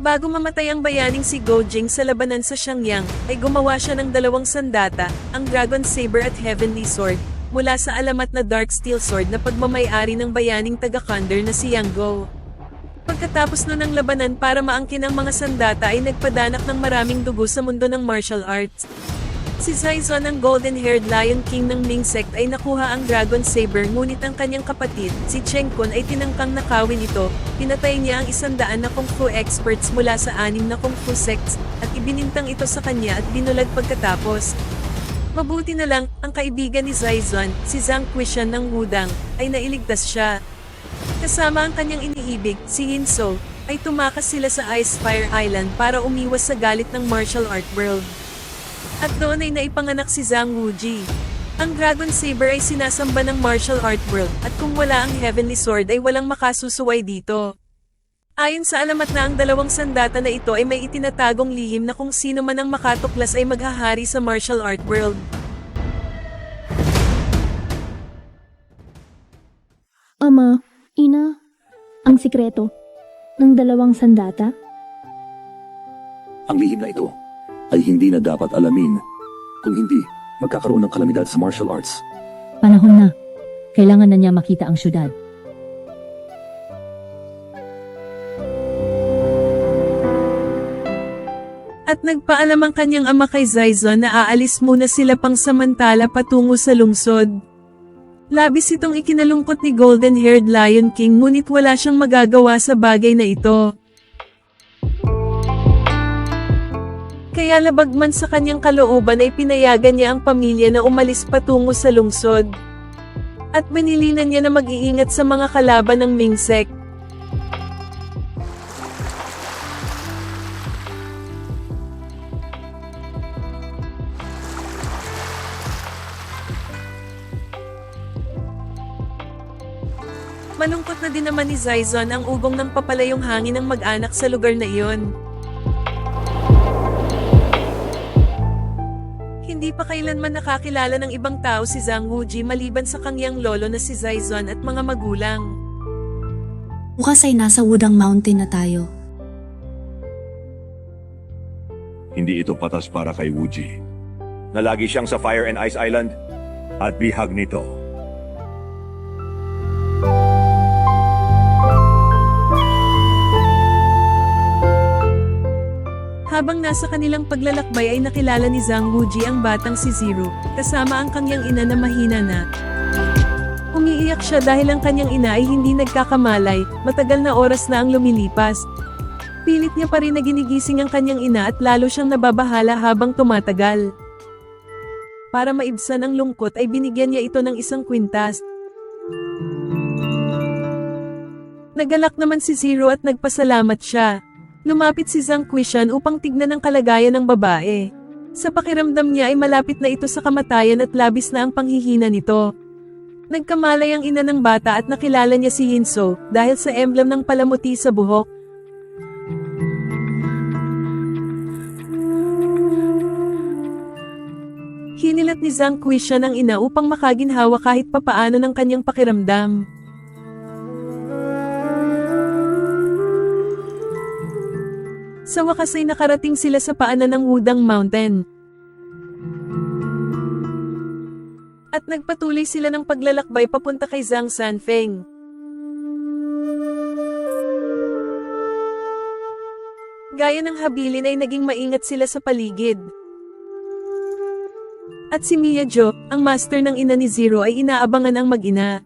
Bago mamatay ang bayaning si Gojing sa labanan sa Xiangyang, ay gumawa siya ng dalawang sandata, ang Dragon Saber at Heavenly Sword, mula sa alamat na Dark Steel Sword na pagmamayari ng bayaning taga-Konder na si Yang Go. Pagkatapos nun ng labanan para maangkin ang mga sandata ay nagpadanak ng maraming dugo sa mundo ng martial arts. Si Zaizon ang golden-haired Lion King ng Ming sect ay nakuha ang Dragon Saber ngunit ang kanyang kapatid, si Cheng Kun ay tinangkang nakawin ito, pinatay niya ang isandaan na Kung Fu experts mula sa anim na Kung Fu sects, at ibinintang ito sa kanya at binulad pagkatapos. Mabuti na lang, ang kaibigan ni Zaizon, si Zhang Quishan ng Wudang, ay nailigtas siya. Kasama ang kanyang iniibig, si Hinso, ay tumakas sila sa Ice Fire Island para umiwas sa galit ng martial art world. At doon ay naipanganak si Zhang Wuji. Ang Dragon Saber ay sinasamba ng martial art world at kung wala ang Heavenly Sword ay walang makasusuway dito. Ayon sa alamat na ang dalawang sandata na ito ay may itinatagong lihim na kung sino man ang makatuklas ay maghahari sa martial art world. Ama, ina, ang sikreto ng dalawang sandata? Ang lihim na ito ay hindi na dapat alamin. Kung hindi, magkakaroon ng kalamidad sa martial arts. Panahon na. Kailangan na niya makita ang syudad. At nagpaalam ang kanyang ama kay Zaizon na aalis muna sila pang samantala patungo sa lungsod. Labis itong ikinalungkot ni golden-haired Lion King ngunit wala siyang magagawa sa bagay na ito. Kaya labag man sa kanyang kalooban ay pinayagan niya ang pamilya na umalis patungo sa lungsod. At binilinan niya na mag-iingat sa mga kalaban ng Mingsek. Malungkot na din naman ni Zaizon ang ugong ng papalayong hangin ng mag-anak sa lugar na iyon. Hindi pa kailanman nakakilala ng ibang tao si Zhang Wuji maliban sa kangyang lolo na si Zaizon at mga magulang. Bukas ay nasa Wudang Mountain na tayo. Hindi ito patas para kay Wuji. Na lagi siyang sa Fire and Ice Island at bihag nito. Habang nasa kanilang paglalakbay ay nakilala ni Zhang Wuji ang batang si Zero, kasama ang kanyang ina na mahina na. Umiiyak siya dahil ang kanyang ina ay hindi nagkakamalay, matagal na oras na ang lumilipas. Pilit niya pa rin na ginigising ang kanyang ina at lalo siyang nababahala habang tumatagal. Para maibsan ang lungkot ay binigyan niya ito ng isang kwintas. Nagalak naman si Zero at nagpasalamat siya. Lumapit si Zhang Quishan upang tignan ang kalagayan ng babae. Sa pakiramdam niya ay malapit na ito sa kamatayan at labis na ang panghihina nito. Nagkamalay ang ina ng bata at nakilala niya si Hinso dahil sa emblem ng palamuti sa buhok. Hinilat ni Zhang Quishan ang ina upang makaginhawa kahit papaano ng kanyang pakiramdam. Sa wakas ay nakarating sila sa paanan ng Wudang Mountain. At nagpatuloy sila ng paglalakbay papunta kay Zhang Sanfeng. Gaya ng habilin ay naging maingat sila sa paligid. At si Mia Jo, ang master ng ina ni Zero ay inaabangan ang mag-ina.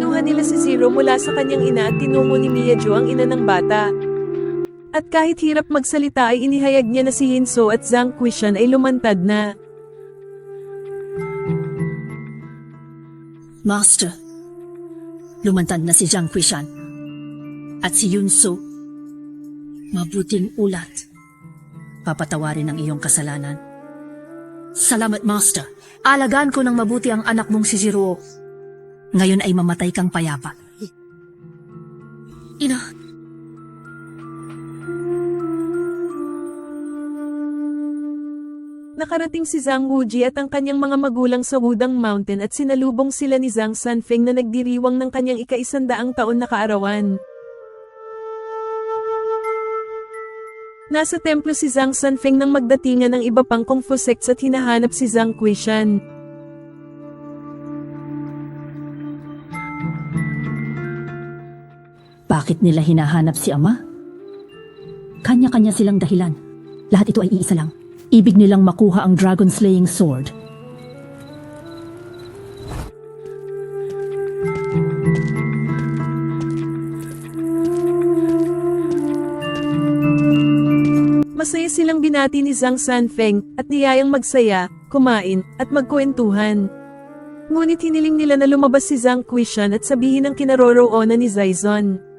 Kinuha nila si Zero mula sa kanyang ina at tinungo ni Mia Jo ang ina ng bata. At kahit hirap magsalita ay inihayag niya na si Hinso at Zhang Quishan ay lumantad na. Master, lumantad na si Jiang Quishan at si Yunso. Mabuting ulat. Papatawarin ang iyong kasalanan. Salamat, Master. Alagaan ko ng mabuti ang anak mong si Zero. Ngayon ay mamatay kang payapa. Ina, Nakarating si Zhang Wuji at ang kanyang mga magulang sa Wudang Mountain at sinalubong sila ni Zhang Sanfeng na nagdiriwang ng kanyang ikaisandaang taon na kaarawan. Nasa templo si Zhang Sanfeng nang magdatingan ng iba pang kung fu sects at hinahanap si Zhang Quishan. Bakit nila hinahanap si ama? Kanya-kanya silang dahilan. Lahat ito ay iisa lang. Ibig nilang makuha ang dragon slaying sword. Masaya silang binati ni Zhang Sanfeng at niyayang magsaya, kumain, at magkwentuhan. Ngunit hiniling nila na lumabas si Zhang Quishan at sabihin ang kinaroroonan ni Zaizon.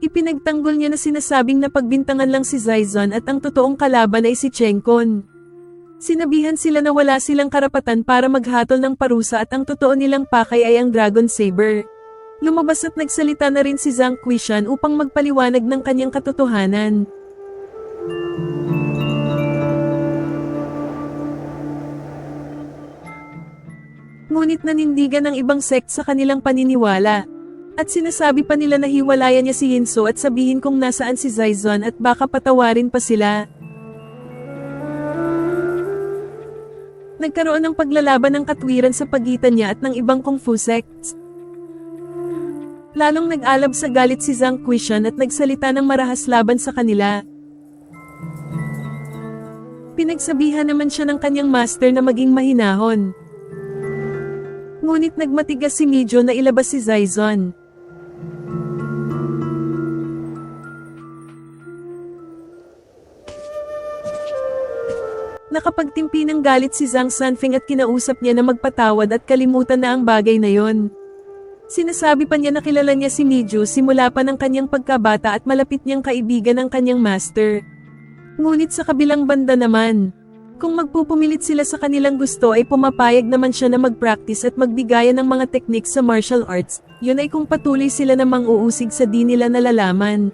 Ipinagtanggol niya na sinasabing na pagbintangan lang si Zaizon at ang totoong kalaban ay si Chenkon. Sinabihan sila na wala silang karapatan para maghatol ng parusa at ang totoo nilang pakay ay ang Dragon Saber. Lumabas at nagsalita na rin si Zhang Quishan upang magpaliwanag ng kanyang katotohanan. Ngunit nanindigan ng ibang sect sa kanilang paniniwala. At sinasabi pa nila na hiwalayan niya si Hinso at sabihin kung nasaan si Zaizon at baka patawarin pa sila. Nagkaroon ng paglalaban ng katwiran sa pagitan niya at ng ibang kung fu sects. Lalong nag-alab sa galit si Zhang Quishan at nagsalita ng marahas laban sa kanila. Pinagsabihan naman siya ng kanyang master na maging mahinahon. Ngunit nagmatigas si Mijo na ilabas si Zaizon. Nakapagtimpi ng galit si Zhang Sanfeng at kinausap niya na magpatawad at kalimutan na ang bagay na yon. Sinasabi pa niya na kilala niya si Mijo simula pa ng kanyang pagkabata at malapit niyang kaibigan ng kanyang master. Ngunit sa kabilang banda naman, kung magpupumilit sila sa kanilang gusto ay pumapayag naman siya na mag-practice at magbigayan ng mga techniques sa martial arts, yun ay kung patuloy sila na mang-uusig sa di nila nalalaman.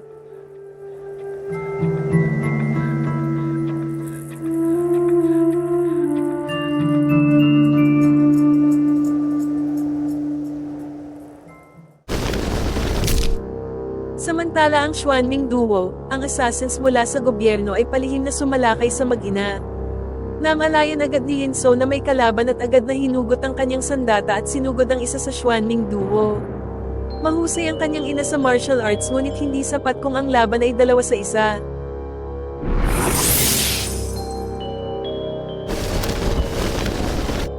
Samantala ang Xuanming Duo, ang assassins mula sa gobyerno ay palihim na sumalakay sa mag-ina. Namalayan agad ni Yinso na may kalaban at agad na hinugot ang kanyang sandata at sinugod ang isa sa Xuanming Duo. Mahusay ang kanyang ina sa martial arts ngunit hindi sapat kung ang laban ay dalawa sa isa.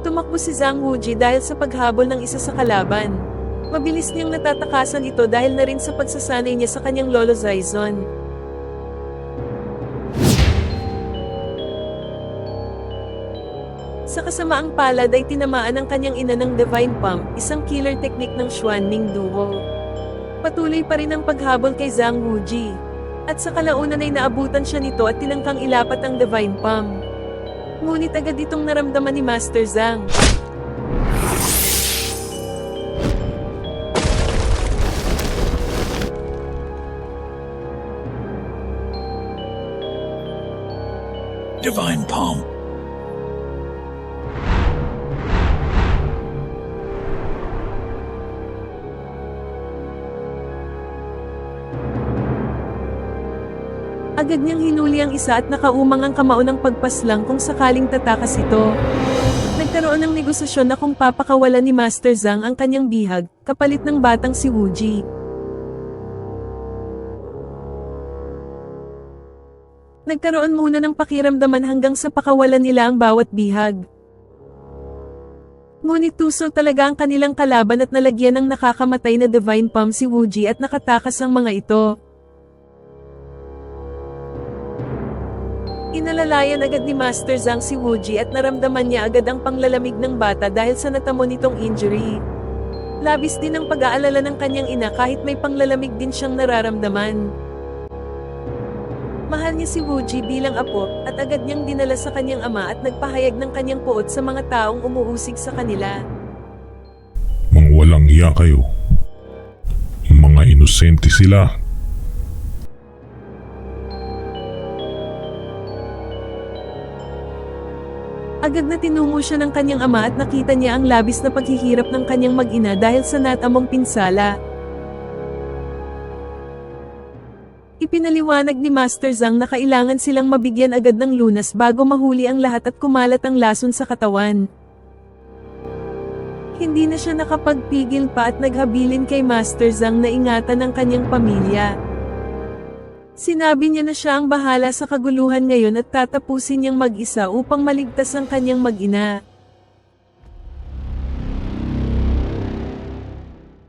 Tumakbo si Zhang Wuji dahil sa paghabol ng isa sa kalaban. Mabilis niyang natatakasan ito dahil na rin sa pagsasanay niya sa kanyang lolo Zaizon. Sa kasamaang palad ay tinamaan ang kanyang ina ng Divine Pump, isang killer technique ng Xuanming Duo. Patuloy pa rin ang paghabol kay Zhang Wuji. At sa kalaunan ay naabutan siya nito at tinangkang ilapat ang Divine Pump. Ngunit agad itong naramdaman ni Master Zhang. Divine Palm. Agad niyang hinuli ang isa at nakaumang ang kamao ng pagpaslang kung sakaling tatakas ito. Nagkaroon ng negosasyon na kung papakawalan ni Master Zhang ang kanyang bihag, kapalit ng batang si Wuji. Nagkaroon muna ng pakiramdaman hanggang sa pakawalan nila ang bawat bihag. Ngunit tuso talaga ang kanilang kalaban at nalagyan ng nakakamatay na Divine Palm si Wuji at nakatakas ang mga ito. Inalalayan agad ni Master Zhang si Wuji at naramdaman niya agad ang panglalamig ng bata dahil sa natamo nitong injury. Labis din ang pag-aalala ng kanyang ina kahit may panglalamig din siyang nararamdaman. Mahal niya si Wuji bilang apo at agad niyang dinala sa kanyang ama at nagpahayag ng kanyang puot sa mga taong umuusig sa kanila. Mga walang hiya kayo. Mga inosente sila. Agad na tinungo siya ng kanyang ama at nakita niya ang labis na paghihirap ng kanyang mag-ina dahil sa natamong pinsala. Ipinaliwanag ni Master Zhang na kailangan silang mabigyan agad ng lunas bago mahuli ang lahat at kumalat ang lason sa katawan. Hindi na siya nakapagpigil pa at naghabilin kay Master Zhang na ingatan ang kanyang pamilya. Sinabi niya na siya ang bahala sa kaguluhan ngayon at tatapusin niyang mag-isa upang maligtas ang kanyang mag-ina.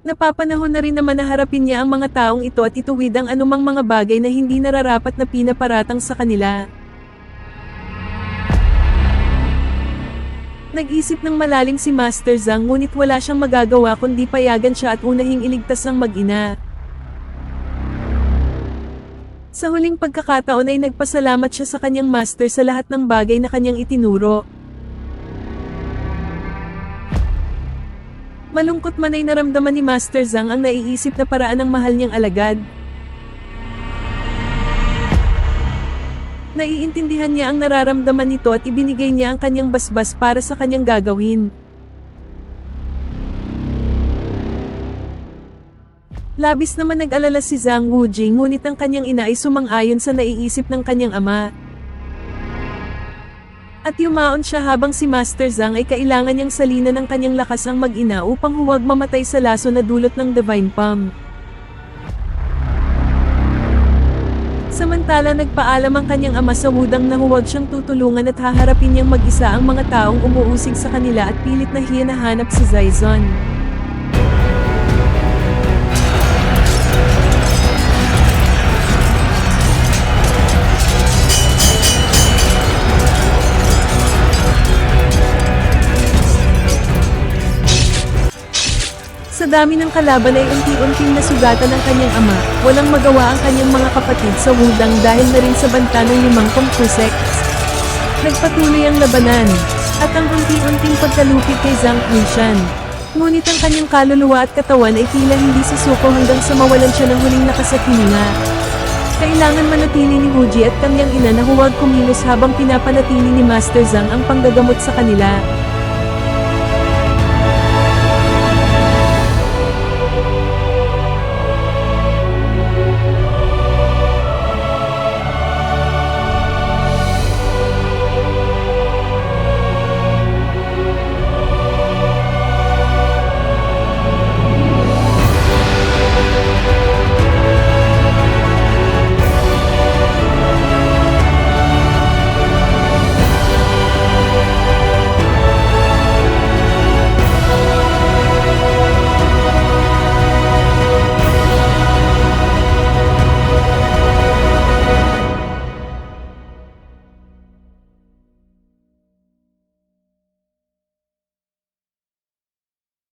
Napapanahon na rin naman na harapin niya ang mga taong ito at ituwid ang anumang mga bagay na hindi nararapat na pinaparatang sa kanila. Nag-isip ng malalim si Master Zhang ngunit wala siyang magagawa kundi payagan siya at unahing iligtas ang mag-ina. Sa huling pagkakataon ay nagpasalamat siya sa kanyang master sa lahat ng bagay na kanyang itinuro. Malungkot man ay naramdaman ni Master Zhang ang naiisip na paraan ng mahal niyang alagad. Naiintindihan niya ang nararamdaman nito at ibinigay niya ang kanyang basbas para sa kanyang gagawin. Labis naman nag-alala si Zhang Wujing ngunit ang kanyang ina ay sumang-ayon sa naiisip ng kanyang ama. At yumaon siya habang si Master Zhang ay kailangan niyang salina ng kanyang lakas ang mag-ina upang huwag mamatay sa laso na dulot ng Divine Palm. Samantala nagpaalam ang kanyang ama sa wudang na huwag siyang tutulungan at haharapin niyang mag-isa ang mga taong umuusig sa kanila at pilit na hinahanap si Zaizon. Sa dami ng kalaban ay unti-unting nasugatan ng kanyang ama, walang magawa ang kanyang mga kapatid sa wudang dahil na rin sa banta ng limang Kongkusek. Nagpatuloy ang labanan, at ang unti-unting pagkalupit kay Zhang Qiushan. Ngunit ang kanyang kaluluwa at katawan ay tila hindi susuko hanggang sa mawalan siya ng huling nakasakininga. Kailangan manatili ni Huji at kanyang ina na huwag kumilos habang pinapanatili ni Master Zhang ang panggagamot sa kanila.